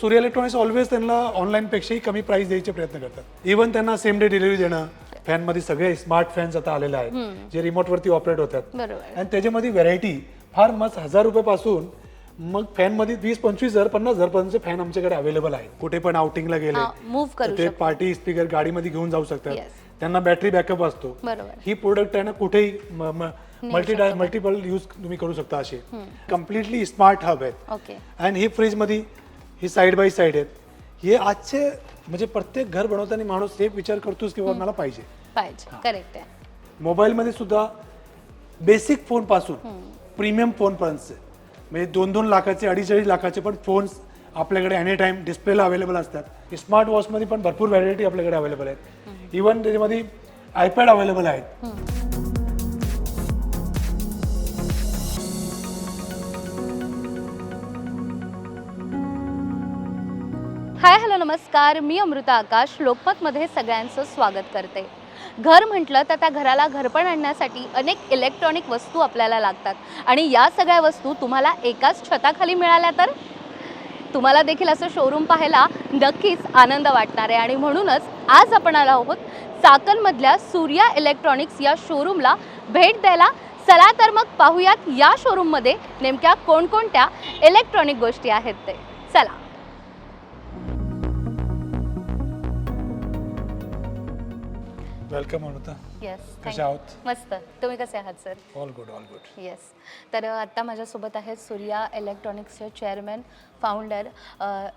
सूर्य electronics always त्यांना ऑनलाईनपेक्षाही कमी प्राइस द्यायचे प्रयत्न करतात. इव्हन त्यांना सेम डे डिलिव्हरी देणं फॅनमध्ये सगळे स्मार्ट फॅन्स आता आलेले आहेत जे रिमोटवरती ऑपरेट होतात. बरोबर. आणि त्याच्यामध्ये व्हरायटी फार मस्त हजार रुपयापासून मग फॅनमध्ये वीस पंचवीस हजार पन्नास हजार पर्यंतचे फॅन आमच्याकडे अवेलेबल आहेत. कुठे पण आउटिंगला गेले ते पार्टी स्पीकर गाडीमध्ये घेऊन जाऊ शकतात. त्यांना बॅटरी बॅकअप असतो. ही प्रोडक्ट आहे ना कुठेही मल्टी मल्टिपल यूज तुम्ही करू शकता असे. कम्प्लिटली स्मार्ट हब आहेत. आणि ही फ्रीजमध्ये ही साईड बाय साईड आहेत. हे आजचे म्हणजे प्रत्येक घर बनवताना माणूस हे विचार करतोच की बाबा मला पाहिजे. पाहिजे. करेक्ट आहे. मोबाईलमध्ये सुद्धा बेसिक फोनपासून प्रीमियम फोन पर्यंतचे. म्हणजे दोन दोन लाखाचे अडीच अडीच लाखाचे पण फोन्स आपल्याकडे एनी टाइम डिस्प्लेला अवेलेबल असतात. स्मार्ट वॉचमध्ये पण भरपूर व्हरायटी आपल्याकडे अवेलेबल आहेत. इवन त्याच्यामध्ये आयपॅड अवेलेबल आहेत. नमस्कार मी अमृता आकाश लोकमतमध्ये सगळ्यांचं स्वागत करते. घर म्हटलं तर त्या घराला घरपण आणण्यासाठी अनेक इलेक्ट्रॉनिक वस्तू आपल्याला लागतात. आणि या सगळ्या वस्तू तुम्हाला एकाच छताखाली मिळाल्या तर? तुम्हाला देखील असं शोरूम पाहायला नक्कीच आनंद वाटणार आहे. आणि म्हणूनच आज आपण आलो आहोत चाकणमधल्या सूर्या इलेक्ट्रॉनिक्स या शोरूमला भेट द्यायला. चला तर मग पाहूयात या शोरूममध्ये नेमक्या कोणकोणत्या इलेक्ट्रॉनिक गोष्टी आहेत ते. चला. वेलकम अनुता येस कशा आहोत मस्त. तुम्ही कसे आहात sir all good all good yes तर आत्ता माझ्यासोबत आहेत Surya इलेक्ट्रॉनिक्सचे chairman founder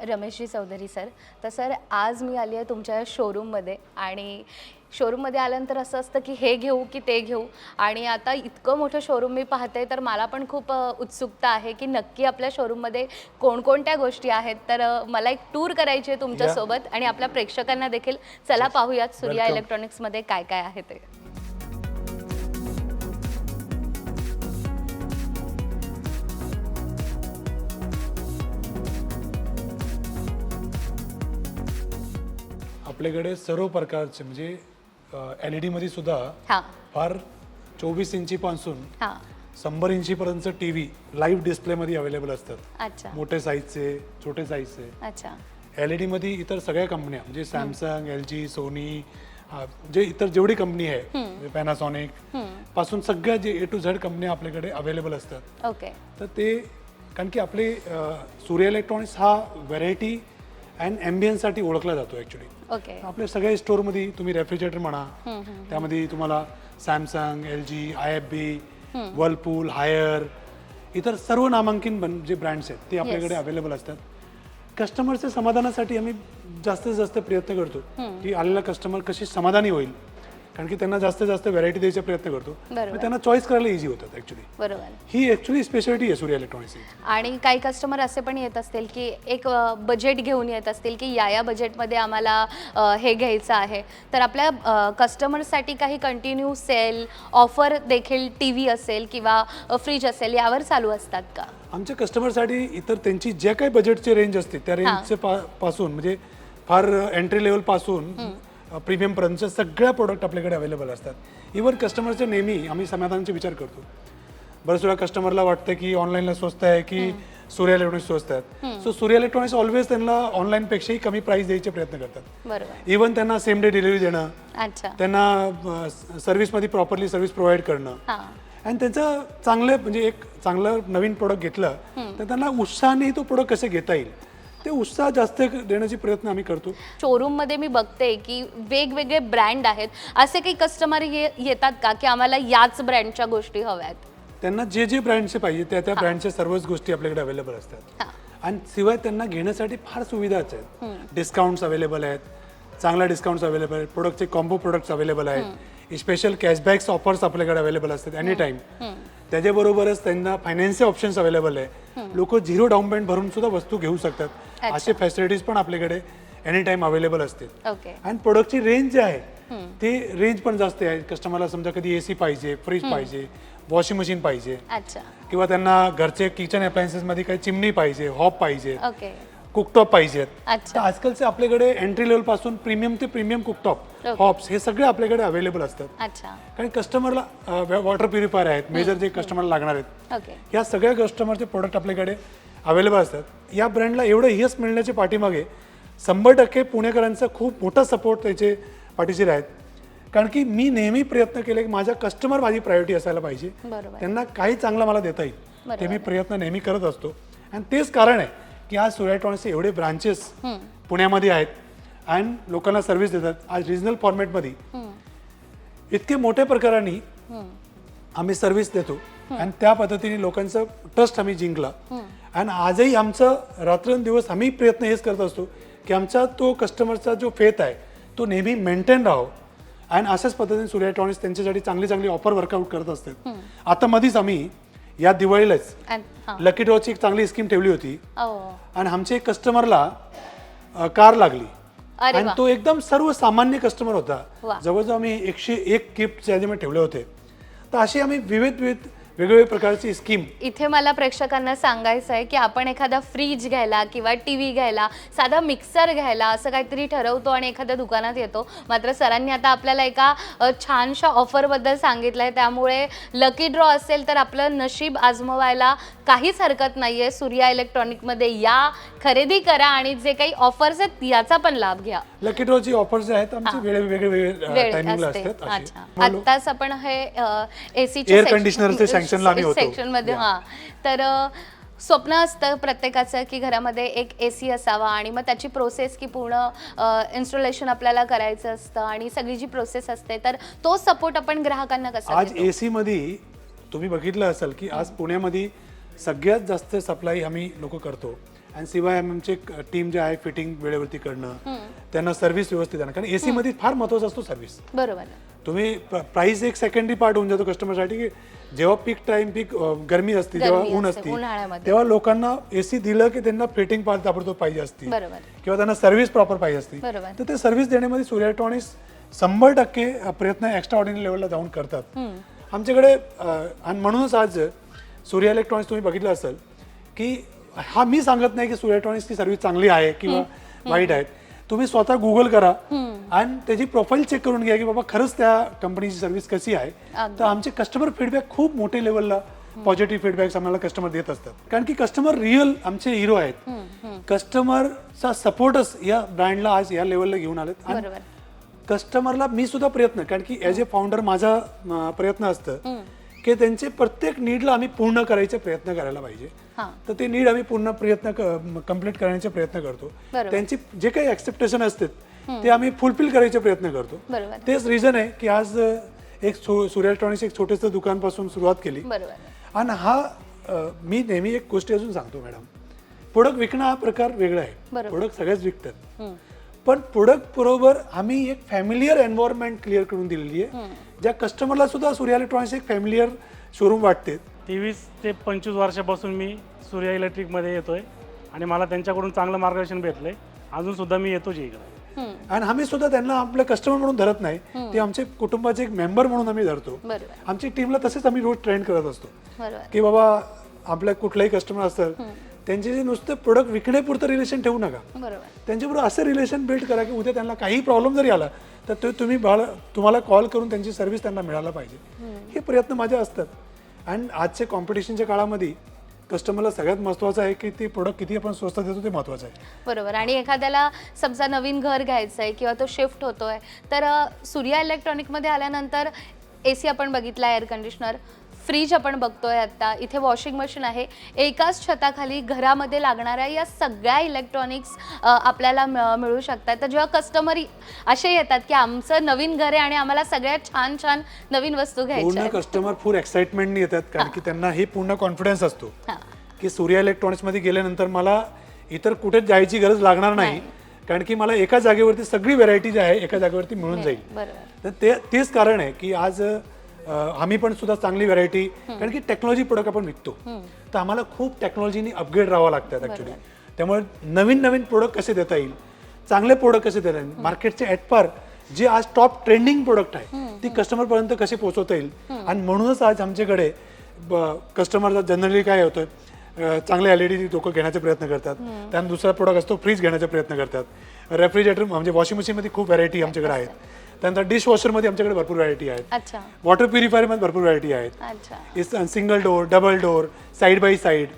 Rameshji Chaudhary sir तर सर आज मी आली आहे तुमच्या शोरूममध्ये आणि शोरूममध्ये आल्यानंतर असं असतं की हे घेऊ की ते घेऊ. आणि आता इतकं मोठं शोरूम मी पाहते तर मला पण खूप उत्सुकता आहे की नक्की आपल्या शोरूममध्ये कोणकोणत्या गोष्टी आहेत. तर मला एक टूर करायची आहे तुमच्यासोबत आणि आपल्या प्रेक्षकांना देखील चला पाहूयात सूर्या. इलेक्ट्रॉनिक्समध्ये काय काय आहे ते. आपल्याकडे सर्व प्रकारचे म्हणजे एल ई डीमध्ये सुद्धा हां. फार चोवीस इंचीपासून हां. शंभर इंचीपर्यंतचं टी व्ही लाईव्ह डिस्प्लेमध्ये अवेलेबल असतात अच्छा. मोठे साईजचे छोटे साईजचे अच्छा. एल ई डीमध्ये इतर सगळ्या कंपन्या म्हणजे सॅमसंग एल जी सोनी जे इतर जेवढी कंपनी आहे पॅनासॉनिकपासून सगळ्या जे ए टू झेड कंपन्या आपल्याकडे अवेलेबल असतात. ओके तर ते कारण की आपले अ, सूर्य इलेक्ट्रॉनिक्स हा व्हरायटी अँड ॲम्बियन्ससाठी ओळखला जातो ॲक्च्युली ओके आपल्या सगळ्या स्टोअरमध्ये तुम्ही रेफ्रिजरेटर म्हणा त्यामध्ये तुम्हाला Samsung L G I F B Whirlpool Haier इतर सर्व नामांकित जे ब्रँड्स आहेत ते आपल्याकडे अवेलेबल असतात. कस्टमरच्या समाधानासाठी आम्ही जास्तीत जास्त प्रयत्न करतो की आलेला कस्टमर कशी समाधानी होईल. कारण की त्यांना जास्तीत जास्त व्हरायटी द्यायचा प्रयत्न करतो. बरोबर. मग त्यांना चॉईस करायला इझी होतात ॲक्च्युली बरोबर. ही ॲक्च्युली स्पेशालिटी आहे सूर्य इलेक्ट्रॉनिक्सची आणि काही कस्टमर असे पण येत असतील की एक बजेट घेऊन येत असतील की या या बजेटमध्ये आम्हाला अ, हे घ्यायचं आहे. तर आपल्या कस्टमरसाठी काही कंटिन्यू सेल ऑफर देखील टी व्ही असेल किंवा फ्रीज असेल यावर चालू असतात का? आमच्या कस्टमरसाठी इतर त्यांची जे काही बजेटची रेंज असते त्या रेंजचे पासून म्हणजे फार एंट्री लेवलपासून प्रीमियम पर्यंतच्या सगळ्या प्रोडक्ट आपल्याकडे अवेलेबल असतात. इव्हन कस्टमरचे नेहमी आम्ही समाधानाचे विचार करतो. बरेच वेळा कस्टमरला वाटतं की ऑनलाईनला स्वस्त आहे की सूर्य इलेक्ट्रॉनिक्स स्वस्त आहेत. सो सूर्य इलेक्ट्रॉनिक्स ऑलवेज त्यांना ऑनलाईनपेक्षाही कमी प्राइस द्यायचे प्रयत्न करतात. इव्हन त्यांना सेम डे डिलिव्हरी देणं त्यांना सर्व्हिसमध्ये प्रॉपरली सर्व्हिस प्रोव्हाइड करणं. हां. आणि त्यांचं चांगलं म्हणजे एक चांगलं नवीन प्रोडक्ट घेतलं तर त्यांना उत्साहाने तो प्रोडक्ट कसे घेता येईल? ते उत्साह जास्त देण्याचे प्रयत्न आम्ही करतो. शोरूममध्ये मी बघते की वेगवेगळे ब्रँड आहेत. असे काही कस्टमर ये येतात का की आम्हाला याच ब्रँडच्या गोष्टी हव्यात? त्यांना जे जे ब्रँडचे पाहिजे त्या त्या ब्रँडच्या सर्वच गोष्टी आपल्याकडे अवेलेबल असतात. हां. आणि शिवाय त्यांना घेण्यासाठी फार सुविधाच आहेत. डिस्काउंट्स अवेलेबल आहेत. चांगल्या डिस्काउंट्स अवेलेबल आहेत. प्रोडक्टचे कॉम्बो प्रोडक्ट्स अवेलेबल आहेत. स्पेशल कॅशबॅक्स ऑफर्स आपल्याकडे अवेलेबल असतात एनी टाइम त्याच्याबरोबरच त्यांना फायनान्सचे ऑप्शन्स अवेलेबल आहे. लोक झिरो डाऊन पेमेंट भरून सुद्धा वस्तू घेऊ शकतात. असे फॅसिलिटीज पण आपल्याकडे एनी टाइम अवेलेबल असते ओके आणि प्रोडक्टची रेंज जी आहे ती रेंज पण जास्त आहे. कस्टमरला समजा कधी एसी पाहिजे फ्रीज पाहिजे वॉशिंग मशीन पाहिजे. किंवा त्यांना घरचे किचन अप्लायन्सेस मध्ये काही चिमणी पाहिजे हॉप पाहिजे. कुकटॉप पाहिजेत. अच्छा. आजकालचे आपल्याकडे एंट्री लेवलपासून प्रीमियम ते प्रीमियम कुकटॉप Okay. हॉप्स हे सगळे आपल्याकडे अवेलेबल असतात. अच्छा. कारण कस्टमरला वॉटर प्युरिफायर आहेत मेजर जे कस्टमरला लागणार आहेत ओके या सगळ्या कस्टमरचे प्रोडक्ट आपल्याकडे अवेलेबल असतात. या ब्रँडला एवढं यश मिळण्याच्या पाठीमागे शंभर टक्के पुणेकरांचा खूप मोठा सपोर्ट त्याचे पाठीशी आहेत कारण की मी नेहमी प्रयत्न केले की माझा कस्टमर माझी प्रायोरिटी असायला पाहिजे. बरोबर. त्यांना काही चांगलं मला देता येईल. ते मी प्रयत्न नेहमी करत असतो. आणि तेच कारण आहे की आज सूर्याट्रॉनिक्सचे एवढे ब्रांचेस पुण्यामध्ये आहेत आणि लोकांना सर्व्हिस देतात. आज रिजनल फॉर्मॅटमध्ये इतके मोठ्या प्रकाराने आम्ही सर्व्हिस देतो. आणि त्या पद्धतीने लोकांचं ट्रस्ट आम्ही जिंकला. आणि आजही आमचं रात्रंदिवस आम्ही प्रयत्न हेच करत असतो की आमचा तो कस्टमरचा जो फेथ आहे तो नेहमी मेंटेन राहो. आणि अशाच पद्धतीने सूर्या इलेक्ट्रॉनिक्स त्यांच्यासाठी चांगली चांगली ऑफर वर्कआउट करत असतात. आता मध्येच आम्ही या दिवाळीलाच आणि हां. लकी ड्रॉची एक चांगली स्कीम ठेवली होती. ओ आणि आमच्या एक कस्टमरला कार लागली. अरे आणि वा. तो एकदम सर्वसामान्य कस्टमर होता. जवळजवळ आम्ही एकशे एक गिफ्ट ठेवले होते. तर अशी आम्ही विविध विविध वेगवेगळ्या प्रकारची स्कीम इथे मला प्रेक्षकांना सांगायचं आहे की आपण एखादा फ्रीज घ्यायला किंवा टी व्ही घ्यायला साधा मिक्सर घ्यायला असं काहीतरी ठरवतो आणि एखाद्या दुकानात येतो. मात्र सरांनी आता आपल्याला एका छानशा ऑफरबद्दल सांगितलं आहे त्यामुळे लकी ड्रॉ असेल तर आपलं नशीब आजमवायला काहीच हरकत नाही आहे सूर्या इलेक्ट्रॉनिकमध्ये या खरेदी करा आणि जे काही ऑफर्स आहेत याचा पण लाभ घ्या. लकी ड्रॉची ऑफर्स आहेत आमचे वेगळे वेळ टायमिंगला असतात असे. अच्छा. आत्ताच आपण हे एसी मध्ये हा. तर स्वप्न असतं प्रत्येकाचं की घरामध्ये एक ए सी असावा आणि मग त्याची प्रोसेस की पूर्ण इन्स्टॉलेशन आपल्याला करायचं असतं आणि सगळी जी प्रोसेस असते तर तो सपोर्ट आपण ग्राहकांना कसा आज देतो? ए सी मध्ये तुम्ही बघितलं असेल की आज पुण्यामध्ये सगळ्यात जास्त सप्लाय आम्ही लोक करतो. आणि शिवाय आमचे टीम जे आहे फिटिंग वेळेवरती करणं त्यांना सर्व्हिस व्यवस्थित देणं. कारण एसी मध्ये फार महत्त्वाचा असतो सर्व्हिस बरोबर. तुम्ही प्राइस एक सेकंडरी पार्ट होऊन जातो कस्टमरसाठी की जेव्हा पीक टाइम पीक गरमी असते जेव्हा ऊन असते. तेव्हा लोकांना एसी दिलं की त्यांना फिटिंग पार्ट ताबडतोब पाहिजे असते. किंवा त्यांना सर्व्हिस प्रॉपर पाहिजे असते. तर ते सर्व्हिस देण्यामध्ये सूर्या इलेक्ट्रॉनिक्स शंभर टक्के प्रयत्न एक्स्ट्रा ऑर्डिनरी लेवलला जाऊन करतात. आमच्याकडे आणि म्हणूनच आज सूर्या इलेक्ट्रॉनिक्स तुम्ही बघितलं असेल की हा मी सांगत नाही की सूर्या इलेक्ट्रॉनिक्सची सर्व्हिस चांगली आहे किंवा वाईट आहे. तुम्ही स्वतः गुगल करा आणि त्याची प्रोफाईल चेक करून घ्या की बाबा खरंच त्या कंपनीची सर्व्हिस कशी आहे. तर आमचे कस्टमर फीडबॅक खूप मोठे लेवलला पॉझिटिव्ह फीडबॅक आम्हाला कस्टमर देत असतात. कारण की कस्टमर रिअल आमचे हिरो आहेत. कस्टमरचा सपोर्टच या ब्रँडला आज या लेवलला घेऊन आलेत. आणि कस्टमरला मी सुद्धा प्रयत्न कारण की ॲज अ फाउंडर माझा प्रयत्न असतं. की त्यांचे प्रत्येक नीडला आम्ही पूर्ण करायचे प्रयत्न करायला पाहिजे. हां. तर ते नीड आम्ही पूर्ण प्रयत्न कंप्लीट करण्याचे प्रयत्न करतो. त्यांची जे काही ऍक्सेप्टेशन असतात ते आम्ही फुलफिल करायचे प्रयत्न करतो. तेच रिझन आहे की आज एक सूर्या इलेक्ट्रॉनिक्स एक छोटंसं दुकानपासून सुरुवात केली. आणि हा मी नेहमी एक गोष्टी अजून सांगतो मॅडम. प्रोडक्ट विकणं हा प्रकार वेगळा आहे. प्रोडक्ट सगळेच विकतात. पण प्रोडक्ट बरोबर आम्ही एक फॅमिलियर एन्व्हायरमेंट क्लिअर करून दिलेली आहे. ज्या कस्टमरला सुद्धा सूर्या इलेक्ट्रॉनिक्स एक फॅमिलियर शोरूम वाटते. तेवीस ते पंचवीस वर्षापासून मी सूर्या इलेक्ट्रिकमध्ये येतो आहे आणि मला त्यांच्याकडून चांगलं मार्गदर्शन भेटलं आहे अजूनसुद्धा मी येतोच आहे इकडे. आणि आम्ही सुद्धा त्यांना आपलं कस्टमर म्हणून धरत नाही. ते आमचे कुटुंबाचे एक मेंबर म्हणून आम्ही धरतो. बरोबर. आमची टीमला तसेच आम्ही रोज ट्रेन करत असतो. बरोबर. की बाबा आपल्या कुठलाही कस्टमर असतात त्यांचे जे नुसतं प्रोडक्ट विकण्यापुरतं रिलेशन ठेवू नका. बरोबर. त्यांच्याबरोबर असं रिलेशन बिल्ड करा की उद्या त्यांना काही प्रॉब्लेम जरी आला तर ते तुम्ही बाळ तुम्हाला कॉल करून त्यांची सर्व्हिस त्यांना मिळायला पाहिजे. हे प्रयत्न माझे असतात. आणि आजच्या कॉम्पिटिशनच्या काळामध्ये कस्टमरला सगळ्यात महत्त्वाचं आहे की ते प्रोडक्ट किती आपण स्वस्त देतो ते महत्त्वाचं आहे. बरोबर. आणि एखाद्याला समजा नवीन घर घ्यायचं आहे किंवा तो शिफ्ट होतोय तर अ, सूर्या इलेक्ट्रॉनिकमध्ये आल्यानंतर ए सी आपण बघितला एअर कंडिशनर फ्रीज आपण बघतोय आता. इथे वॉशिंग मशीन आहे. एकाच छताखाली घरामध्ये लागणाऱ्या या सगळ्या इलेक्ट्रॉनिक्स आपल्याला मिळ- शकतात. तर जेव्हा कस्टमर असे येतात की आमचं नवीन घर आहे आणि आम्हाला सगळ्यात छान छान नवीन वस्तू आहेत. कस्टमर फुल एक्साइटमेंटने येतात कारण की त्यांना हे पूर्ण कॉन्फिडन्स असतो की सूर्या इलेक्ट्रॉनिक्समध्ये गेल्यानंतर मला इतर कुठेच जायची गरज लागणार नाही कारण की मला एका जागेवरती सगळी व्हरायटी जी आहे एका जागेवरती मिळून जाईल. तर ते तेच कारण आहे की आज आम्ही पण सुद्धा चांगली व्हरायटी कारण की टेक्नॉलॉजी प्रोडक्ट आपण विकतो. तर आम्हाला खूप टेक्नॉलॉजीनी अपग्रेड राहावं लागतात ॲक्च्युली त्यामुळे नवीन नवीन प्रोडक्ट कसे देता येईल चांगले प्रोडक्ट कसे देता येईल मार्केटचे ॲटपार जे आज टॉप ट्रेंडिंग प्रोडक्ट आहे ती कस्टमरपर्यंत कसे पोहोचवता येईल? आणि म्हणूनच आज आमच्याकडे कस्टमरचा जनरली काय होतं चांगले एल ई डी लोक घेण्याचे प्रयत्न करतात. त्यानंतर दुसरा प्रोडक्ट असतो फ्रीज घेण्याचे प्रयत्न करतात. रेफ्रिजरेटर म्हणजे वॉशिंग मशीनमध्ये खूप व्हरायटी आमच्याकडे आहेत. त्यानंतर डिश वॉशरमध्ये आमच्याकडे भरपूर व्हरायटी आहेत. अच्छा. वॉटर प्युरिफायरमध्ये भरपूर व्हरायटी आहेत. अच्छा. इस single door double door side by side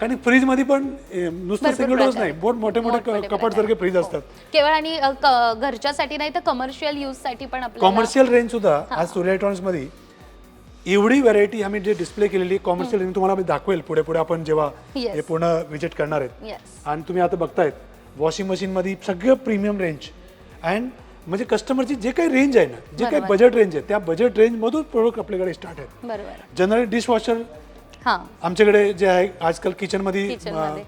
कारण फ्रीजमध्ये पण ए, नुसतं भरपूर सिंगल प्रकार नाही बहुत मोठे मोठे मोठमोठे कपाट सारखे फ्रीज असतात. केवळ आणि अ, क- घरच्यासाठी नाही तर कमर्शियल यूजसाठी पण आपल्याला कॉमर्शियल रेंज सुद्धा आज सूर्या इलेक्ट्रॉनिक्समध्ये एवढी व्हरायटी आम्ही जे डिस्प्ले केलेली कॉमर्शियल रेंज तुम्हाला मी दाखवेल. पुढे पुढे आपण जेव्हा Yes. हे पूर्ण विजिट करणार आहेत. आणि तुम्ही आता बघतायत वॉशिंग मशीनमध्ये सगळं प्रीमियम रेंज अँड म्हणजे कस्टमरची जे काही रेंज आहे ना जे काही बजेट रेंज आहे त्या बजेट रेंजमधून प्रोडक्ट आपल्याकडे स्टार्ट आहेत बरोबर जनरली डिशवॉशर हां आमच्याकडे जे आहे आजकाल किचनमध्ये.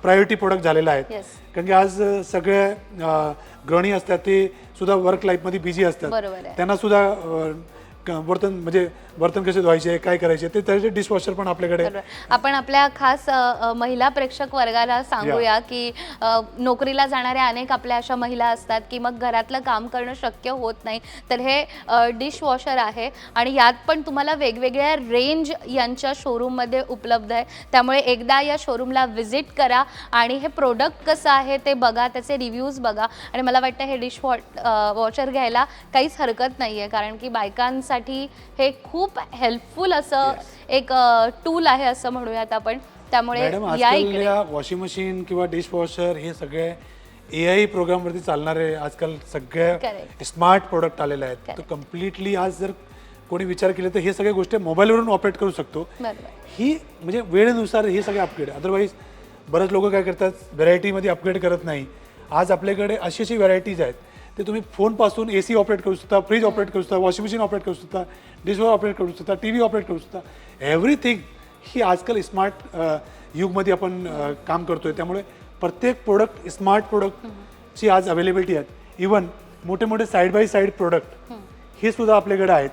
प्रायोरिटी प्रोडक्ट झालेला Yes. कारण की आज अ, सगळे अ, गृहिणी असतात ते सुद्धा वर्क लाईफमध्ये बिझी असतात आहे. त्यांना सुद्धा क- वर्तन म्हणजे वर्तन कसे धुवायचे काय करायचे ते त्याचे डिशवॉशर पण आपल्याकडे बरोबर. आपण आपल्या खास अ, अ, महिला प्रेक्षक वर्गाला सांगूया की अ, नोकरीला जाणाऱ्या अनेक आपल्या अशा महिला असतात की मग घरातलं काम करणं शक्य होत नाही. तर हे डिश वॉशर आहे आणि यात पण तुम्हाला वेगवेगळ्या रेंज यांच्या शोरूममध्ये उपलब्ध आहे. त्यामुळे एकदा या शोरूमला व्हिजिट करा आणि हे प्रोडक्ट कसं आहे ते बघा त्याचे रिव्ह्यूज बघा. आणि मला वाटतं हे डिश वॉशर घ्यायला काहीच हरकत नाही आहे कारण की बायकांसाठी हे खूप हेल्पफुल असं एक टूल आहे असं म्हणूयात आपण. त्यामुळे या वॉशिंग मशीन किंवा डिशवॉशर हे सगळे ए आय प्रोग्रामवरती चालणारे आजकाल Correct. स्मार्ट प्रोडक्ट आलेले आहेत. तर. कम्प्लिटली आज जर कोणी विचार केले तर हे सगळ्या गोष्टी मोबाईलवरून ऑपरेट करू शकतो. ही म्हणजे वेळेनुसार हे सगळे अपग्रेड अदरवाईज बरेच लोक काय करतात व्हरायटीमध्ये अपग्रेड करत नाही. आज आपल्याकडे अशी अशी व्हरायटीज आहेत. ते तुम्ही फोनपासून ए सी ऑपरेट करू शकता फ्रीज ऑपरेट करू शकता वॉशिंग मशीन ऑपरेट करू शकता डिशवॉश ऑपरेट करू शकता टी व्ही ऑपरेट करू शकता. एव्हरीथिंग ही आजकाल स्मार्ट युगमध्ये आपण काम करतोय. त्यामुळे प्रत्येक प्रोडक्ट स्मार्ट प्रोडक्टची आज अवेलेबिलिटी आहेत इवन मोठे मोठे साईड बाय साईड प्रोडक्ट हे सुद्धा आपल्याकडे आहेत.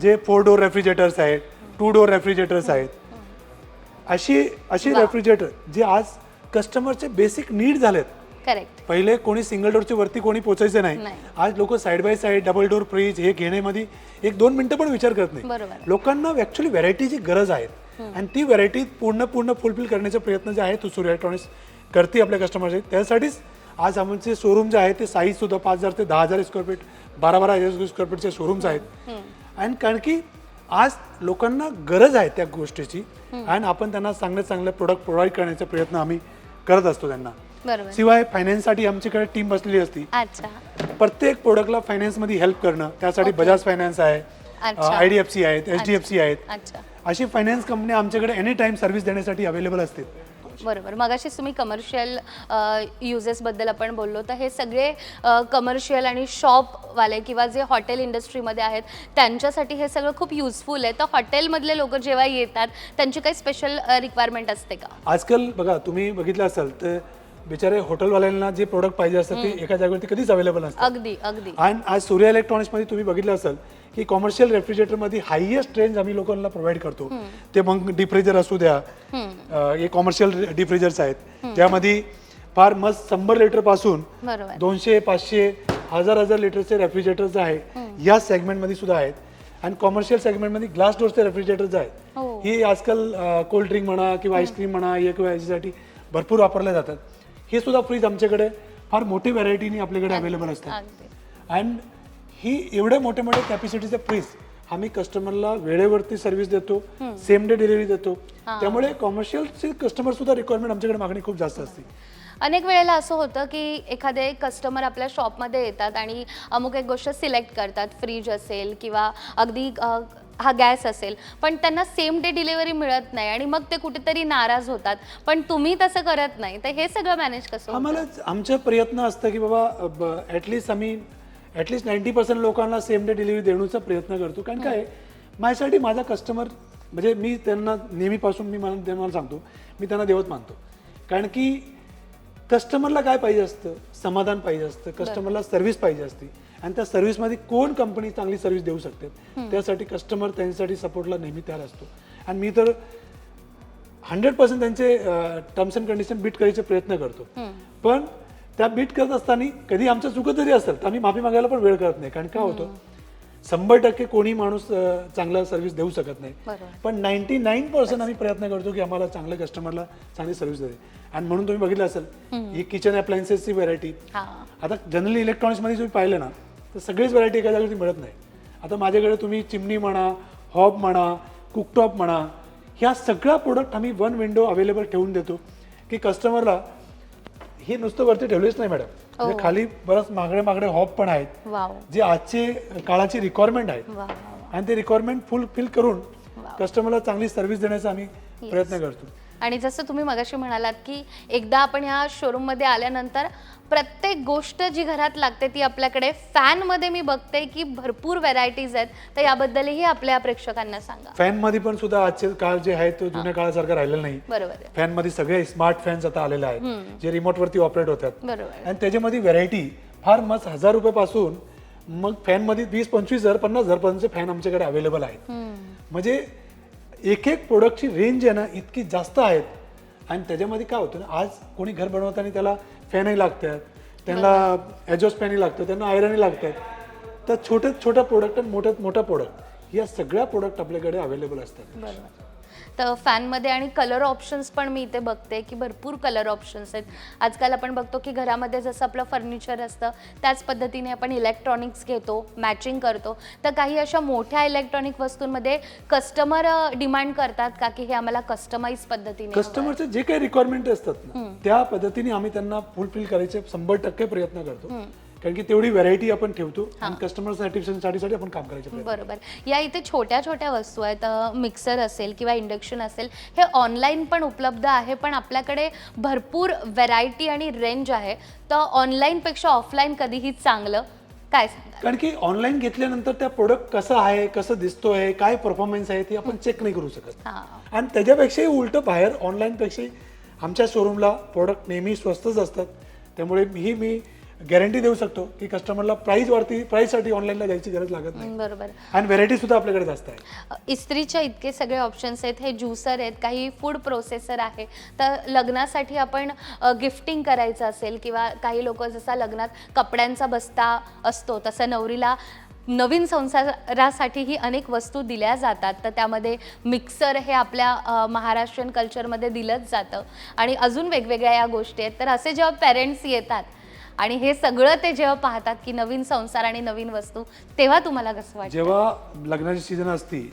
जे फोर डोअर रेफ्रिजरेटर्स आहेत टू डोअर रेफ्रिजरेटर्स आहेत. अशी अशी रेफ्रिजरेटर जे आज कस्टमरचे बेसिक नीड झालेत. करेक्ट पहिले कोणी सिंगल डोअरच्या वरती कोणी पोचायचे नाही. नाही. आज लोक side by side double door fridge हे घेण्यामध्ये एक दोन मिनिटं पण विचार करत नाही. लोकांना ऍक्च्युली व्हरायटीची गरज आहे. आणि ती व्हरायटी पूर्ण पूर्ण फुलफिल करण्याचा प्रयत्न जे आहे तो सूर्य इलेक्ट्रॉनिक्स करते आपल्या कस्टमरचे त्यासाठीच आज आमचे शोरूम जे आहे ते साईज सुद्धा पाच हजार ते दहा हजार स्क्वेअर फीट बारा बारा हजार स्क्वेअर फीटचे शोरूम्स आहेत. आणि कारण की आज लोकांना गरज आहे त्या गोष्टीची. आणि आपण त्यांना चांगले चांगले प्रोडक्ट प्रोव्हाइड करण्याचा प्रयत्न आम्ही करत असतो त्यांना. शिवाय फायनान्ससाठी आमच्याकडे टीम बसलेली असती. अच्छा. प्रत्येक प्रोडक्टला फायनान्समध्ये हेल्प करणं त्यासाठी बजाज फायनान्स आहे. आय डी एफ सी आहेत एच डी एफ सी आहेत. अच्छा. अशी फायनान्स कंपनी आमच्याकडे एनी टाइम सर्व्हिस देण्यासाठी अवेलेबल असते. बरोबर. मगाशीच तुम्ही कमर्शियल युजेसबद्दल आपण बोललो तर हे सगळे कमर्शियल आणि शॉपवाले किंवा जे हॉटेल इंडस्ट्रीमध्ये आहेत त्यांच्यासाठी हे सगळं खूप युजफुल आहे. तर हॉटेलमधले लोक जेव्हा येतात त्यांची काही स्पेशल रिक्वायरमेंट असते का? आजकाल बघा तुम्ही बघितलं असाल तर बिचारे हॉटेलवाल्यांना जे प्रोडक्ट पाहिजे असतात ते एका जागेवरती कधीच अवेलेबल नसतात. अगदी अगदी. आणि आज सूर्या इलेक्ट्रॉनिक्समध्ये तुम्ही बघितलं असाल की कॉमर्शियल रेफ्रिजरेटरमध्ये हायएस्ट रेंज आम्ही लोकांना प्रोव्हाइड करतो. ते मग डिफ्रिजर असू द्या हे कॉमर्शियल डिफ्रिजर्स आहेत. त्यामध्ये फार मस्त शंभर लिटरपासून दोनशे पाचशे हजार हजार लिटरचे रेफ्रिजरेटर्स आहे या सेगमेंटमध्ये सुद्धा आहेत. आणि कॉमर्शियल सेगमेंटमध्ये ग्लास डोअरचे रेफ्रिजरेटर्स आहेत. हो. ही आजकाल कोल्ड ड्रिंक म्हणा किंवा आईस्क्रीम म्हणा या किंवा याच्यासाठी भरपूर वापरले जातात. हे सुद्धा फ्रीज आमच्याकडे फार मोठी व्हरायटीनी आपल्याकडे अवेलेबल असतात. अँड ही एवढे मोठे मोठे कॅपॅसिटीचे फ्रीज आम्ही कस्टमरला वेळेवरती सर्व्हिस देतो सेम डे डिलिव्हरी देतो. त्यामुळे कॉमर्शियलचे कस्टमर सुद्धा रिक्वायरमेंट आमच्याकडे मागणी खूप जास्त असते. अनेक वेळेला असं होतं की एखादे कस्टमर आपल्या शॉपमध्ये येतात आणि अमुक एक गोष्ट सिलेक्ट करतात. फ्रीज असेल किंवा अगदी हा गॅस असेल. पण त्यांना सेम डे डिलिव्हरी मिळत नाही आणि मग ते कुठेतरी नाराज होतात. पण तुम्ही तसं करत नाही. तर हे सगळं मॅनेज कसं? आम्हाला आमचं प्रयत्न असतं की बाबा ॲटलिस्ट आम्ही ॲटलिस्ट नाईन्टी पर्सेंट लोकांना सेम डे डिलिव्हरी देण्याचा प्रयत्न करतो. कारण काय आहे, माझ्यासाठी माझा कस्टमर म्हणजे मी त्यांना नेहमीपासून मी मला तुम्हाला सांगतो मी त्यांना देवत मानतो. कारण की कस्टमरला काय पाहिजे असतं? समाधान पाहिजे असतं. कस्टमरला सर्व्हिस पाहिजे असते. आणि त्या सर्व्हिसमध्ये कोण कंपनी चांगली सर्व्हिस देऊ शकते? त्यासाठी कस्टमर त्यांच्यासाठी सपोर्टला नेहमी तयार असतो. आणि मी तर हंड्रेड पर्सेंट त्यांचे टर्म्स अँड कंडिशन बीट करायचे प्रयत्न करतो. पण त्या बीट करत असताना कधी आमचं चुकत जरी असेल तर आम्ही माफी मागायला पण वेळ करत नाही. कारण काय होतं? शंभर टक्के कोणी माणूस चांगला सर्व्हिस देऊ शकत नाही. पण नाईन्टी नाईन पर्सेंट आम्ही प्रयत्न करतो की आम्हाला चांगल्या कस्टमरला चांगली सर्व्हिस देते आणि म्हणून तुम्ही बघितलं असेल ही किचन अप्लायन्सेसची व्हरायटी आता जनरली इलेक्ट्रॉनिक्समध्ये तुम्ही पाहिलं ना तर सगळीच व्हरायटी एका जागेवरती मिळत नाही. आता माझ्याकडे तुम्ही चिमणी म्हणा हॉब म्हणा कुकटॉप म्हणा ह्या सगळ्या प्रोडक्ट आम्ही वन विंडो अवेलेबल ठेवून देतो. की कस्टमरला हे नुसतं वरती ठेवलेच नाही मॅडम म्हणजे खाली बरंच मागडे मागडे हॉप पण आहेत. जे आजचे काळाची रिक्वायरमेंट आहेत आणि ते रिक्वायरमेंट फुलफिल करून कस्टमरला चांगली सर्व्हिस देण्याचा आम्ही प्रयत्न करतो. आणि जसं तुम्ही मगाशी म्हणालात की एकदा आपण ह्या शोरूममध्ये आल्यानंतर प्रत्येक गोष्ट जी घरात लागते ती आपल्याकडे फॅनमध्ये मी बघते की भरपूर व्हरायटीज आहेत. तर याबद्दलही आपल्या प्रेक्षकांना सांगा. फॅनमध्ये पण सुद्धा आजचे काळ जे आहे तो जुन्या काळासारखा राहिलेला नाही. बरोबर आहे. फॅनमध्ये सगळे स्मार्ट फॅन्स आता आलेले आहेत जे रिमोट वरती ऑपरेट होतात. बरोबर. आणि त्याच्यामध्ये व्हरायटी फार मस्त हजार रुपयापासून मग फॅनमध्ये वीस पंचवीस हजार पन्नास हजार पर्यंतचे फॅन आमच्याकडे अवेलेबल आहेत. म्हणजे एक एक प्रोडक्टची रेंज आहे ना इतकी जास्त आहेत. आणि त्याच्यामध्ये काय होतं ना आज कोणी घर बनवताना त्याला फॅनही लागतात त्यांना ॲजॉस फॅनही लागतं त्यांना आयरनही लागतात. तर छोट्यात छोटा प्रोडक्ट आणि मोठ्यात मोठा प्रोडक्ट या सगळ्या प्रोडक्ट आपल्याकडे अवेलेबल असतात. बरोबर. तर फॅनमध्ये आणि कलर ऑप्शन्स पण मी इथे बघते की भरपूर कलर ऑप्शन्स आहेत. आजकाल आपण बघतो की घरामध्ये जसं आपलं फर्निचर असतं त्याच पद्धतीने आपण इलेक्ट्रॉनिक्स घेतो मॅचिंग करतो. तर काही अशा मोठ्या इलेक्ट्रॉनिक वस्तूंमध्ये कस्टमर डिमांड करतात का की हे आम्हाला कस्टमाइज पद्धतीने. कस्टमरचे जे काही रिक्वायरमेंट असतात ना त्या पद्धतीने आम्ही त्यांना फुलफिल करायचे शंभर टक्के प्रयत्न करतो. कारण की तेवढी व्हरायटी आपण ठेवतो आणि कस्टमर सॅटिस्फॅक्शनसाठी आपण काम करायचे बरोबर. या इथे छोट्या छोट्या वस्तू आहेत मिक्सर असेल किंवा इंडक्शन असेल हे ऑनलाईन पण उपलब्ध आहे पण आपल्याकडे भरपूर व्हरायटी आणि रेंज आहे. तर ऑनलाईनपेक्षा ऑफलाईन कधीही चांगलं काय कारण की ऑनलाईन घेतल्यानंतर त्या प्रोडक्ट कसं आहे कसं दिसतोय काय परफॉर्मन्स आहे ते आपण चेक नाही करू शकत. हां. आणि त्याच्यापेक्षाही उलट बाहेर ऑनलाईनपेक्षाही आमच्या शोरूमला प्रोडक्ट नेहमी स्वस्तच असतात. त्यामुळे ही मी गॅरंटी देऊ शकतो की कस्टमरला प्राईस वरती प्राईससाठी ऑनलाईनला जायची गरज लागत नाही. बरोबर. आणि व्हेरायटी सुद्धा आपल्याकडे जास्त आहे. इस्त्रीच्या इतके सगळे ऑप्शन्स आहेत हे ज्युसर आहेत काही फूड प्रोसेसर आहे. तर लग्नासाठी आपण गिफ्टिंग करायचं असेल किंवा काही लोक जसा लग्नात कपड्यांचा बस्ता असतो तसं नवरीला नवीन संसारासाठीही अनेक वस्तू दिल्या जातात. तर त्यामध्ये मिक्सर हे आपल्या महाराष्ट्रीयन कल्चरमध्ये दिलंच जातं. आणि अजून वेगवेगळ्या या गोष्टी आहेत. तर असे जेव्हा पेरेंट्स येतात आणि हे सगळं ते जेव्हा पाहतात की नवीन संसार आणि नवीन वस्तू तेव्हा तुम्हाला कसं वाटतं जेव्हा लग्नाची सीझन असती.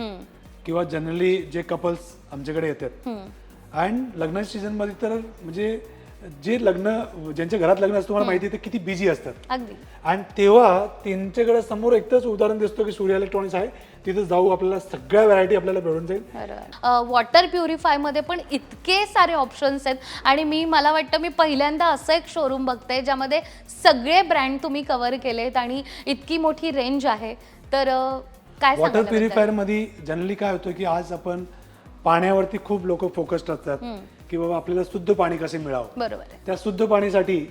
किंवा जनरली जे कपल्स आमच्याकडे येतात. आणि लग्नाच्या सीझनमध्ये तर म्हणजे जे लग्न ज्यांच्या घरात लग्न असतं तुम्हाला माहिती आहे ते किती बिझी असतात. अगदी. आणि तेव्हा त्यांच्याकडे समोर एकच उदाहरण दिसतो की सूर्य इलेक्ट्रॉनिक्स आहे. तिथे जाऊ आपल्याला सगळ्या व्हरायटी आपल्याला भेटून जाईल. वॉटर प्युरिफायमध्ये पण इतके सारे ऑप्शन्स आहेत. आणि मी मला वाटतं मी पहिल्यांदा असं एक शोरूम बघते ज्यामध्ये सगळे ब्रँड तुम्ही कव्हर केलेत आणि इतकी मोठी रेंज आहे. तर अ, काय वॉटर सांगाल प्युरिफायरमध्ये जनरली काय होतं की आज आपण पाण्यावरती खूप लोक फोकस्ड असतात. की बाबा आपल्याला शुद्ध पाणी कसे मिळावं? बरोबर आहे. त्या शुद्ध पाणीसाठी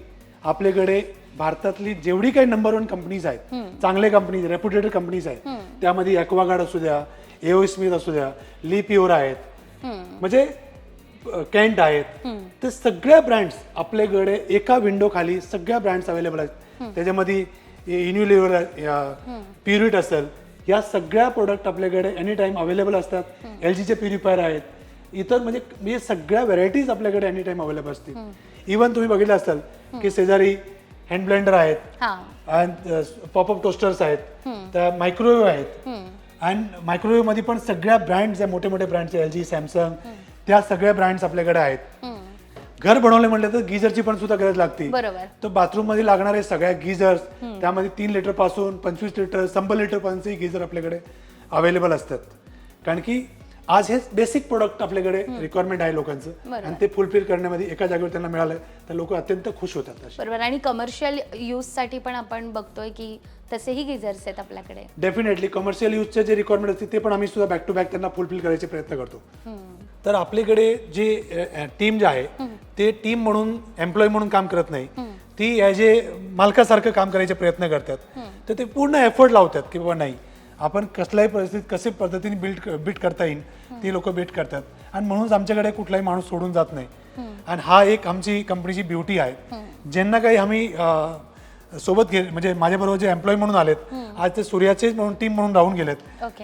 आपल्याकडे भारतातली जेवढी काही नंबर वन कंपनीज आहेत चांगले कंपनीज रेप्युटेड कंपनीज आहेत त्यामध्ये ॲक्वागार्ड असू द्या एओ स्मिथ असू द्या ली प्युअर आहेत. म्हणजे कॅन्ट आहेत. ते सगळ्या ब्रँड्स आपल्याकडे एका विंडो खाली सगळ्या ब्रँड्स अवेलेबल आहेत. त्याच्यामध्ये इन्युलिव्हर प्युरिट असेल या सगळ्या प्रोडक्ट आपल्याकडे एनी टाइम अवेलेबल असतात एल जीचे प्युरिफायर आहेत. इतर म्हणजे म्हणजे सगळ्या व्हरायटीज आपल्याकडे एनी टाइम अवेलेबल असतील इवन तुम्ही बघितलं असाल की शेजारी हँड ब्लेंडर आहेत आणि पॉपअप टोस्टर्स आहेत. त्या मायक्रोवेव्ह आहेत. आणि मायक्रोवेव्हमध्ये पण सगळ्या ब्रँड्स आहे मोठे मोठे ब्रँड्स एल जी सॅमसंग त्या सगळ्या ब्रँड्स आपल्याकडे आहेत. घर बनवले म्हटलं तर गिझरची पण सुद्धा गरज लागते. तर बाथरूममध्ये लागणारे सगळ्या गिझर्स त्यामध्ये तीन लिटरपासून पंचवीस लिटर शंभर लिटर पर्यंतचे गिझर आपल्याकडे अवेलेबल असतात. कारण की आज हे बेसिक प्रोडक्ट आपल्याकडे रिक्वायरमेंट आहे लोकांचं. आणि ते फुलफिल करण्यामध्ये एका जागेवर त्यांना मिळालं तर लोक अत्यंत खुश होतात बरोबर. आणि कमर्शियल यूजसाठी पण आपण बघतोय की तसेही गिझर्स आहेत आपल्याकडे. डेफिनेटली कमर्शियल यूजचे जे रिक्वायरमेंट असते ते पण आम्ही सुद्धा बॅक टू बॅक त्यांना फुलफिल करायचे प्रयत्न करतो. तर आपल्याकडे जे टीम जे आहे ते टीम म्हणून एम्प्लॉय म्हणून काम करत नाही. ती ॲज ए मालकासारखं काम करायचे प्रयत्न करतात. तर ते पूर्ण एफर्ट लावतात की बाबा नाही आपण कसल्याही परिस्थितीत कसे पद्धतीने बिल्ड बीट करता येईल ती लोक बीट करतात. आणि म्हणूनच आमच्याकडे कुठलाही माणूस सोडून जात नाही. आणि हा एक आमची कंपनीची ब्युटी आहे. ज्यांना काही आम्ही सोबत घे म्हणजे माझ्याबरोबर जे एम्प्लॉय म्हणून आलेत आज ते सूर्याचेच म्हणून टीम म्हणून राहून गेलेत.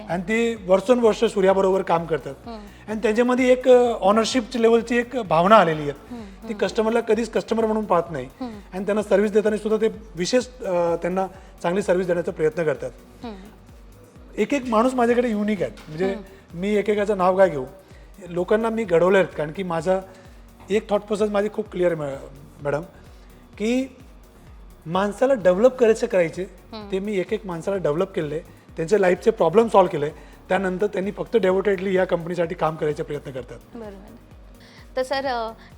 आणि ते वर्षोनवर्ष सूर्याबरोबर काम करतात. आणि त्याच्यामध्ये एक ऑनरशिप लेवलची एक भावना आलेली आहे. ती कस्टमरला कधीच कस्टमर म्हणून पाहत नाही. आणि त्यांना सर्व्हिस देताना सुद्धा ते विशेष त्यांना चांगली सर्व्हिस देण्याचा प्रयत्न करतात. एक एक माणूस माझ्याकडे युनिक आहेत. म्हणजे मी एकेकाचं नाव काय घेऊ? लोकांना मी घडवलं कारण की माझा एक थॉट प्रोसेस माझी खूप क्लिअर आहे मॅडम की माणसाला डेव्हलप करायचे करायचे ते मी एक एक माणसाला डेव्हलप केले त्यांच्या लाईफचे प्रॉब्लेम सॉल्व्ह केले त्यानंतर त्यांनी फक्त डेवोटेडली या कंपनीसाठी काम करायचे प्रयत्न करतात. तर सर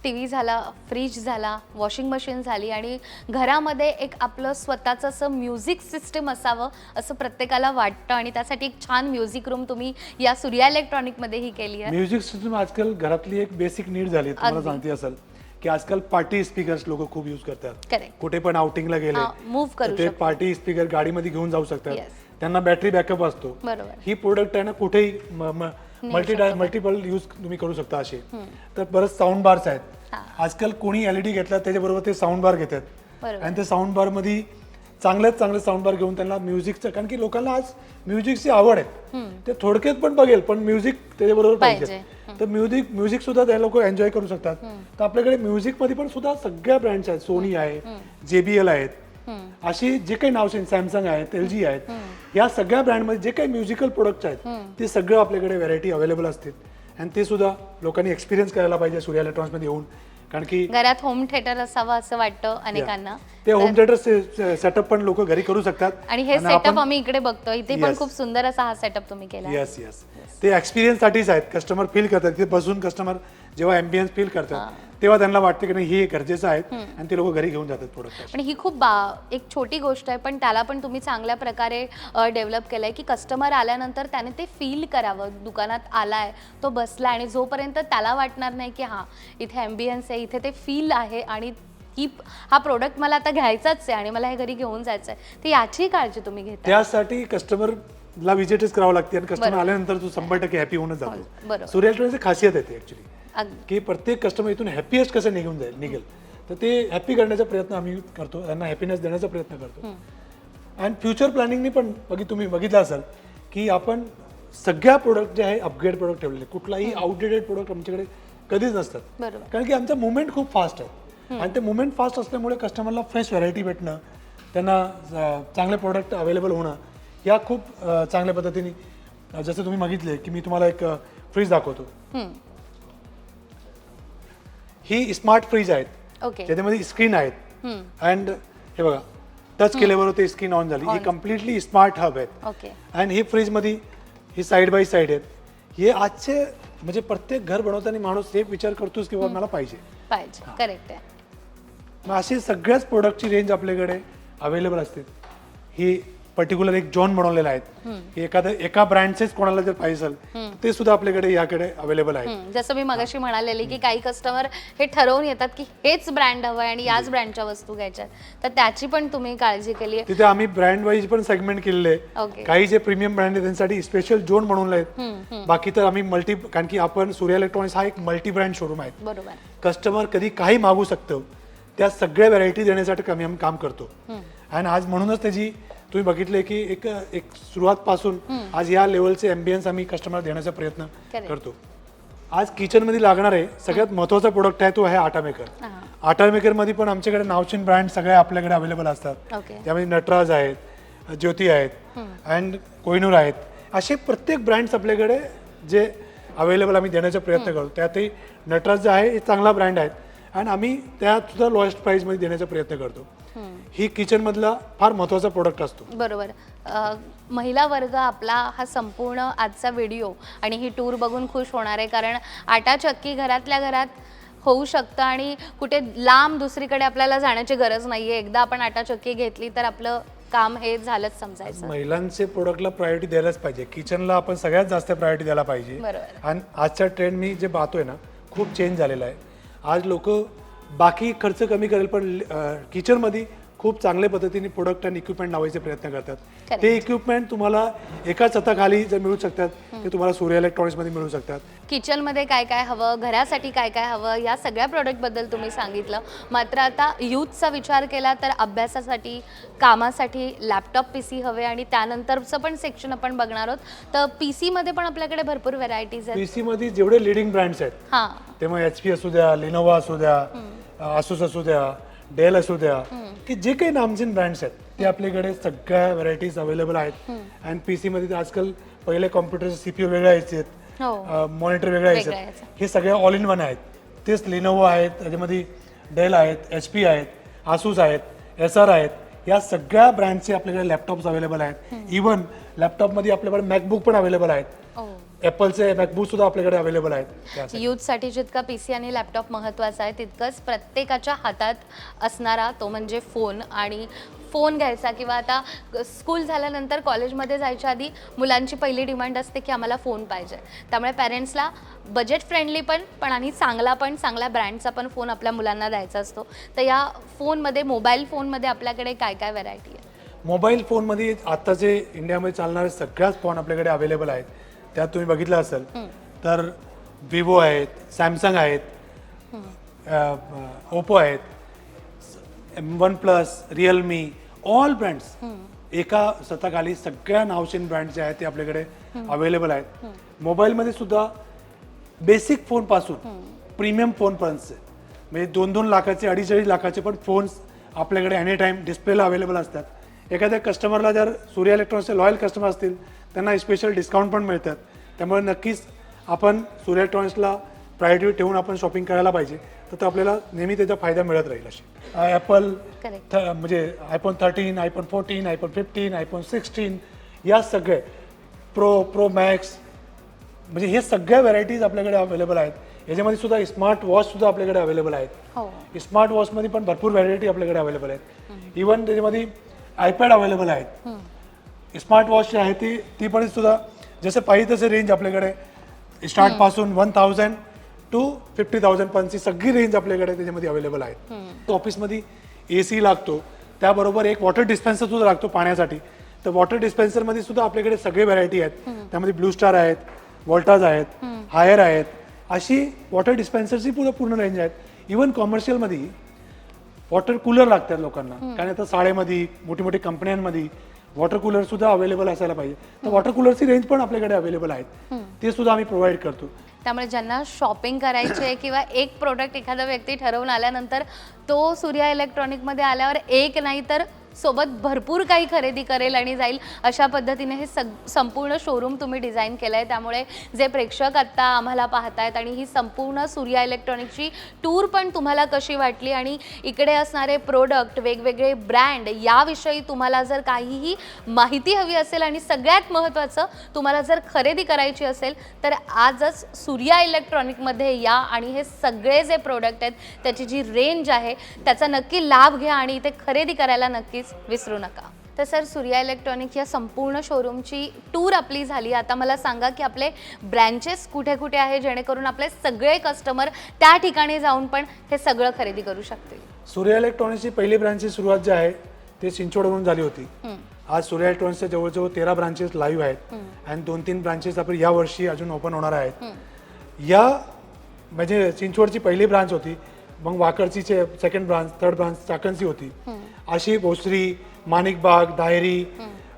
टी व्ही झाला फ्रीज झाला वॉशिंग मशीन झाली आणि घरामध्ये एक आपलं स्वतःचं असं म्युझिक सिस्टम असावं असं प्रत्येकाला वाटतं आणि त्यासाठी एक छान म्युझिक रूम तुम्ही या सूर्या इलेक्ट्रॉनिकमध्येही केली आहे म्युझिक सिस्टम आजकाल घरातली एक बेसिक नीड झाली. तुम्हाला. सांगते असेल की आजकाल पार्टी स्पीकर्स लोक खूप यूज करतात कुठे पण आउटिंगला गेले हा, move करू तर ते शकतात. पार्टी स्पीकर गाडीमध्ये घेऊन जाऊ शकतात. त्यांना बॅटरी बॅकअप असतो ही प्रोडक्ट आहे ना कुठेही मल्टी मल्टिपल यूज तुम्ही करू शकता असे. तर बरंच साऊंड बार्स आहेत. आजकाल कोणी एलईडी घेतला त्याच्याबरोबर ते साऊंड बार घेतात. आणि ते साऊंड बारमध्ये चांगल्यात चांगले साऊंड बार घेऊन त्यांना म्युझिकचं कारण की लोकांना आज म्युझिकची आवड आहे. ते थोडक्यात पण बघेल पण म्युझिक त्याच्याबरोबर पाहिजे. पाहिजे. तर म्युझिक म्युझिक सुद्धा त्या लोक एन्जॉय करू शकतात. तर आपल्याकडे म्युझिकमध्ये पण सुद्धा सगळ्या ब्रँड्स आहेत. सोनी आहे जेबीएल आहेत. अशी जे काही नाव सॅमसंग आहेत एल जी आहेत या सगळ्या ब्रँडमध्ये जे काही म्युझिकल प्रोडक्ट्स आहेत ते सगळं आपल्याकडे व्हरायटी अवेलेबल असतील. आणि ते सुद्धा लोकांनी एक्सपिरियन्स करायला पाहिजे सूर्या इलेक्ट्रॉनिक्समध्ये येऊन. कारण की घरात होम थिएटर असावं असं वाटतं अनेकांना. ते होम थिएटर सेटअप पण लोक घरी करू शकतात. आणि हे सेटअप आम्ही इकडे बघतो इथे पण. खूप सुंदर असा हा सेटअप तुम्ही केला येस येस ते एक्सपिरियन्स साठीच आहेत. कस्टमर फील करतात. तिथे बसून कस्टमर जेव्हा एम्बियन्स फील करतात तेव्हा त्यांना वाटतं की नाही हे गरजेचं आहे आणि ते लोक घरी घेऊन जातात प्रोडक्ट पण ही खूप एक छोटी गोष्ट आहे पण त्याला पण तुम्ही चांगल्या प्रकारे डेव्हलप केलंय की कस्टमर आल्यानंतर त्याने ते फील करावं. दुकानात आलाय तो बसला आणि जोपर्यंत त्याला वाटणार नाही की हां इथे ॲम्बियन्स आहे इथे ते फील आहे आणि ही हा प्रोडक्ट मला आता घ्यायचाच आहे आणि मला हे घरी घेऊन जायचं आहे तर याची काळजी तुम्ही घेता. त्यासाठी कस्टमरला विजिटच करावं लागते आणि कस्टमर आल्यानंतर तू शंभर टक्के हॅपी होऊनच बरोबर. जातो सूर्य इलेक्ट्रॉनिक्सची खासियत आहे ती ऍक्च्युली की प्रत्येक कस्टमर इथून हॅपीएस्ट कसं निघून जाईल निघेल. तर ते हॅपी करण्याचा प्रयत्न आम्ही करतो त्यांना हॅपीनेस देण्याचा प्रयत्न करतो. आणि फ्युचर प्लॅनिंगनी पण बघी तुम्ही बघितलं असाल की आपण सगळ्या प्रोडक्ट जे आहे अपग्रेड प्रोडक्ट ठेवलेले कुठलाही आउटडेटेड प्रोडक्ट आमच्याकडे कधीच नसतात. कारण की आमचा मुवमेंट खूप फास्ट आहे. आणि ते मुवमेंट फास्ट असल्यामुळे कस्टमरला फ्रेश व्हरायटी भेटणं त्यांना चांगले प्रोडक्ट अवेलेबल होणं या खूप चांगल्या पद्धतीने जसं तुम्ही बघितले की मी तुम्हाला एक फ्रीज दाखवतो. ही स्मार्ट फ्रीज आहेत. ओके ज्याच्यामध्ये स्क्रीन आहेत. अँड हे बघा टच केल्याबरोबर ते स्क्रीन ऑन झाली. ही कम्प्लिटली स्मार्ट हब आहेत. ओके आणि ही फ्रीजमध्ये ही साईड बाय साईड आहेत. हे आजचे म्हणजे प्रत्येक घर बनवताना माणूस हे विचार करतोच की बाबा मला पाहिजे. पाहिजे. करेक्ट आहे. मग अशी सगळ्याच प्रोडक्टची रेंज आपल्याकडे अवेलेबल असते. ही पर्टिक्युलर एक जॉन बनवलेला आहेत. एखाद्या एका ब्रँडचेच कोणाला जर पाहिजे असेल ते सुद्धा आपल्याकडे याकडे अवेलेबल आहे जसं मी मगाशी म्हणालेली की काही कस्टमर हे ठरवून येतात की हेच ब्रँड हवंय आणि याच ब्रँडच्या वस्तू घ्यायच्या. तर त्याची पण तुम्ही काळजी केली आहे तिथे आम्ही ब्रँड वाईज पण सेगमेंट केलेले आहे काही जे प्रीमियम ब्रँड आहे त्यांच्यासाठी स्पेशल झोन बनवले आहेत. बाकी तर आम्ही मल्टी कारण की आपण सूर्या इलेक्ट्रॉनिक्स हा एक मल्टी ब्रँड शोरूम आहे. बरोबर. कस्टमर कधी काही मागू शकतो त्या सगळ्या व्हरायटी देण्यासाठी आम्ही काम करतो. आणि आज म्हणूनच त्याची तुम्ही बघितले की एक एक सुरुवात पासून आज या लेवलचे एम्बियन्स आम्ही कस्टमर देण्याचा प्रयत्न. करतो. आज किचनमध्ये लागणार आहे सगळ्यात महत्त्वाचा प्रोडक्ट आहे तो आहे आटा मेकर आटा मेकरमध्ये पण आमच्याकडे नावचीन ब्रँड सगळे आपल्याकडे अवेलेबल असतात. त्यामध्ये नटराज आहेत ज्योती आहेत अँड कोहिनूर आहेत. असे प्रत्येक ब्रँड्स आपल्याकडे जे अवेलेबल आम्ही देण्याचा प्रयत्न करतो. त्यातही नटराज जे आहे हे चांगला ब्रँड आहेत. आणि आम्ही त्यात सुद्धा लोएस्ट प्राईसमध्ये देण्याचा प्रयत्न करतो. ही किचनमधला फार महत्त्वाचा प्रोडक्ट असतो. बरोबर. अ, महिला वर्ग आपला हा संपूर्ण आजचा व्हिडिओ आणि ही टूर बघून खुश होणार आहे. कारण आटा चक्की घरातल्या घरात होऊ शकतं आणि कुठे लांब दुसरीकडे आपल्याला जाण्याची गरज नाही आहे एकदा आपण आटा चक्की घेतली तर आपलं काम हे झालंच समजायचं. महिलांचे प्रोडक्टला प्रायोरिटी द्यायलाच पाहिजे. किचनला आपण सगळ्यात जास्त प्रायोरिटी द्यायला पाहिजे. बरोबर. आणि आजचा ट्रेंड मी जे पाहतोय ना खूप चेंज झालेला आहे. आज लोक बाकी खर्च कमी करेल पण किचनमध्ये खूप चांगल्या पद्धतीने प्रोडक्ट आणि इक्विपमेंट लावायचे प्रयत्न करतात. Correct. ते इक्विपमेंट तुम्हाला एका छताखाली जर मिळू शकतात ते तुम्हाला सूर्य इलेक्ट्रॉनिक्समध्ये मिळू शकतात. किचनमध्ये काय काय हवं घरासाठी काय काय हवं या सगळ्या प्रोडक्टबद्दल तुम्ही सांगितलं. मात्र आता यूथचा विचार केला तर अभ्यासासाठी कामासाठी लॅपटॉप पी सी हवे आणि त्यानंतरचं पण सेक्शन आपण बघणार आहोत. तर पी सीमध्ये पण आपल्याकडे भरपूर व्हरायटीज आहेत. पी सीमध्ये जेवढे लिडिंग ब्रँड्स आहेत हां. ते मग एच पी असू द्या लिनोवा असू द्या आसूस असू द्या डेल असू द्या की जे काही नामचीन ब्रँड्स आहेत ते आपल्याकडे सगळ्या व्हरायटीज अवेलेबल आहेत. आणि पी सी मध्ये आजकाल पहिले कॉम्प्युटरचे सीपीयू वेगळे यायचे. हो. मॉनिटर वेगळे वेगळं यायचे. हे सगळे ऑल इन वन आहेत. तेच लिनोवो आहेत त्याच्यामध्ये डेल आहेत एच पी आहेत आसूस आहेत एस आर आहेत. या सगळ्या ब्रँडचे आपल्याकडे लॅपटॉप्स अवेलेबल आहेत. इवन लॅपटॉपमध्ये आपल्याकडे मॅकबुक पण अवेलेबल आहेत. ॲपलचे मॅकबुक सुद्धा आपल्याकडे अवेलेबल आहेत. यूथसाठी जितका पी सी आणि लॅपटॉप महत्त्वाचा आहे तितकंच प्रत्येकाच्या हातात असणारा तो म्हणजे फोन आणि फोन घ्यायचा किंवा आता स्कूल झाल्यानंतर कॉलेजमध्ये जायच्या आधी मुलांची पहिली डिमांड असते की आम्हाला फोन पाहिजे. त्यामुळे पॅरेंट्सला बजेट फ्रेंडली पण पण आणि चांगला पण चांगल्या ब्रँडचा पण फोन आपल्या मुलांना द्यायचा असतो. तर या फोनमध्ये मोबाईल फोनमध्ये आपल्याकडे काय काय व्हरायटी आहे? मोबाईल फोनमध्ये आत्ताचे इंडियामध्ये चालणारे सगळ्याच फोन आपल्याकडे अवेलेबल आहेत. त्यात तुम्ही बघितलं असेल. तर विवो आहेत सॅमसंग आहेत ओप्पो आहेत OnePlus Realme all brands एका स्वतःखाली सगळ्या नावशीन ब्रँड जे आहेत ते आपल्याकडे अवेलेबल आहेत. मोबाईलमध्ये सुद्धा बेसिक फोनपासून प्रीमियम फोनपर्यंतचे म्हणजे दोन दोन लाखाचे अडीच अडीच लाखाचे पण फोन्स आपल्याकडे एनी टाईम डिस्प्लेला अवेलेबल असतात. एखाद्या कस्टमरला जर सूर्य इलेक्ट्रॉनिक्सचे लॉयल कस्टमर असतील त्यांना स्पेशल डिस्काउंट पण मिळतात. त्यामुळे नक्कीच आपण सूर्य इलेक्ट्रॉनिक्सला प्रायोरिटी ठेवून आपण शॉपिंग करायला पाहिजे. तर तो आपल्याला नेहमी त्याचा फायदा मिळत राहील अशी. ॲपल म्हणजे iPhone thirteen iPhone fourteen iPhone fifteen iPhone sixteen या सगळे प्रो प्रो मॅक्स म्हणजे हे सगळ्या व्हरायटीज आपल्याकडे अवेलेबल आहेत. याच्यामध्ये सुद्धा स्मार्ट वॉच सुद्धा आपल्याकडे अवेलेबल आहेत. हो. स्मार्ट वॉचमध्ये पण भरपूर व्हरायटी आपल्याकडे अवेलेबल आहेत. इवन त्याच्यामध्ये आयपॅड अवेलेबल आहेत. स्मार्ट वॉच जी आहे ती ती पण सुद्धा जसं पाहिजे तसे रेंज आपल्याकडे. स्टार्टपासून one thousand two fifty thousand पर्यंतची सगळी रेंज आपल्याकडे त्याच्यामध्ये अवेलेबल आहे. ऑफिसमध्ये ए सी लागतो. त्याबरोबर एक वॉटर डिस्पेन्सर सुद्धा लागतो पाण्यासाठी. तर वॉटर डिस्पेन्सरमध्ये सुद्धा आपल्याकडे सगळे व्हरायटी आहेत. त्यामध्ये ब्लू स्टार आहेत वॉल्टाज आहेत हायर आहेत. अशी वॉटर डिस्पेन्सरची पूर्ण पूर्ण रेंज आहेत. इवन कॉमर्शियलमध्ये वॉटर कूलर लागतात लोकांना. कारण आता शाळेमध्ये मोठी मोठी कंपन्यांमध्ये वॉटर कूलर सुद्धा अवेलेबल असायला पाहिजे. तर वॉटर कूलरची रेंज पण आपल्याकडे अवेलेबल आहेत. ते सुद्धा आम्ही प्रोव्हाइड करतो. त्यामुळे ज्यांना शॉपिंग करायची आहे किंवा एक प्रोडक्ट एखादा व्यक्ती ठरवून आल्यानंतर तो सूर्या इलेक्ट्रॉनिकमध्ये आल्यावर एक नाही तर सोबत भरपूर काही खरेदी करेल आणि जाईल अशा पद्धतीने हे सग संपूर्ण शोरूम तुम्ही डिझाईन केलं आहे त्यामुळे जे प्रेक्षक आत्ता आम्हाला पाहतायत आणि ही संपूर्ण सूर्या इलेक्ट्रॉनिकची टूर पण तुम्हाला कशी वाटली आणि इकडे असणारे प्रोडक्ट वेगवेगळे ब्रँड याविषयी तुम्हाला जर काहीही माहिती हवी असेल आणि सगळ्यात महत्त्वाचं तुम्हाला जर खरेदी करायची असेल तर आजच सूर्या इलेक्ट्रॉनिकमध्ये या आणि हे सगळे जे प्रोडक्ट आहेत त्याची जी रेंज आहे त्याचा नक्की लाभ घ्या आणि इथे खरेदी करायला नक्कीच विसरू नका. तर सर सूर्या इलेक्ट्रॉनिक या संपूर्ण शोरूमची टूर आपली झाली. आता मला सांगा की आपले ब्रँचेस कुठे कुठे आहे जेणेकरून आपले सगळे कस्टमर त्या ठिकाणी जाऊन पण हे सगळं खरेदी करू शकतील? सूर्या इलेक्ट्रॉनिक्सची पहिली ब्रांचची सुरुवात जी आहे ते चिंचवडवरून झाली होती. आज सूर्या इलेक्ट्रॉनिक्सच्या जवळजवळ तेरा ब्रांचेस लाईव्ह आहेत आणि दोन तीन ब्रांचेस आपण या वर्षी अजून ओपन होणार आहेत. या म्हणजे चिंचवडची पहिली ब्रांच होती मग वाकरची सेकंड ब्रांच थर्ड ब्रांच चाकणची होती. अशी भोसरी माणिकबाग दाहेरी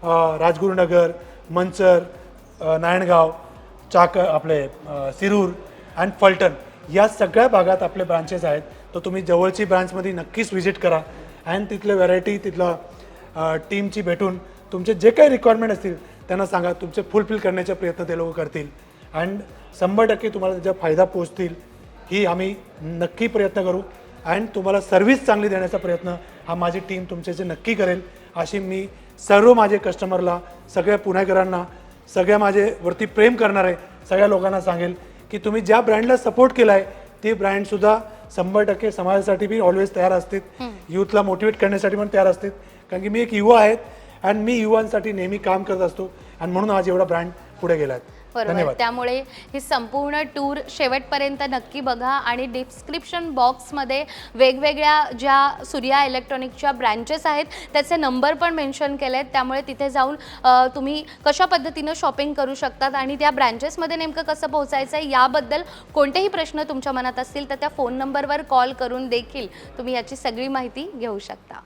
राजगुरुनगर मंचर नारायणगाव चाक आपले सिरूर अँड फलटण या सगळ्या भागात आपले ब्रांचेस आहेत. तर तुम्ही जवळची ब्रांचमध्ये नक्कीच व्हिजिट करा. अँड तिथले व्हरायटी तिथलं टीमची भेटून तुमचे जे काही रिक्वायरमेंट असतील त्यांना सांगा. तुमचे फुलफिल करण्याचे प्रयत्न ते लोक करतील. अँड शंभर टक्के तुम्हाला त्याचा फायदा पोचतील ही आम्ही नक्की प्रयत्न करू. अँड तुम्हाला सर्व्हिस चांगली देण्याचा प्रयत्न हा माझी टीम तुमच्याचे नक्की करेल अशी मी सर्व माझे कस्टमरला सगळ्या पुणेकरांना सगळ्या माझे वरती प्रेम करणारे सगळ्या लोकांना सांगेल की तुम्ही ज्या ब्रँडला सपोर्ट केला आहे ती ब्रँडसुद्धा शंभर टक्के समाजासाठी बी ऑलवेज तयार असतील. यूथला मोटिवेट करण्यासाठी पण तयार असतील. कारण की मी एक युवा आहेत आणि मी युवांसाठी नेहमी काम करत असतो. आणि म्हणून आज एवढा ब्रँड पुढे गेला आहे बरोबर. धन्यवाद. त्यामुळे ही संपूर्ण टूर शेवटपर्यंत नक्की बघा आणि डिस्क्रिप्शन बॉक्समध्ये वेगवेगळ्या ज्या सूर्या इलेक्ट्रॉनिकच्या ब्रँचेस आहेत त्याचे नंबर पण मेन्शन केले आहेत त्यामुळे तिथे जाऊन अ, तुम्ही कशा पद्धतीनं शॉपिंग करू शकतात आणि त्या ब्रँचेसमध्ये नेमकं कसं पोहोचायचं आहे याबद्दल कोणतेही प्रश्न तुमच्या मनात असतील तर त्या फोन नंबरवर कॉल करून देखील तुम्ही याची सगळी माहिती घेऊ शकता.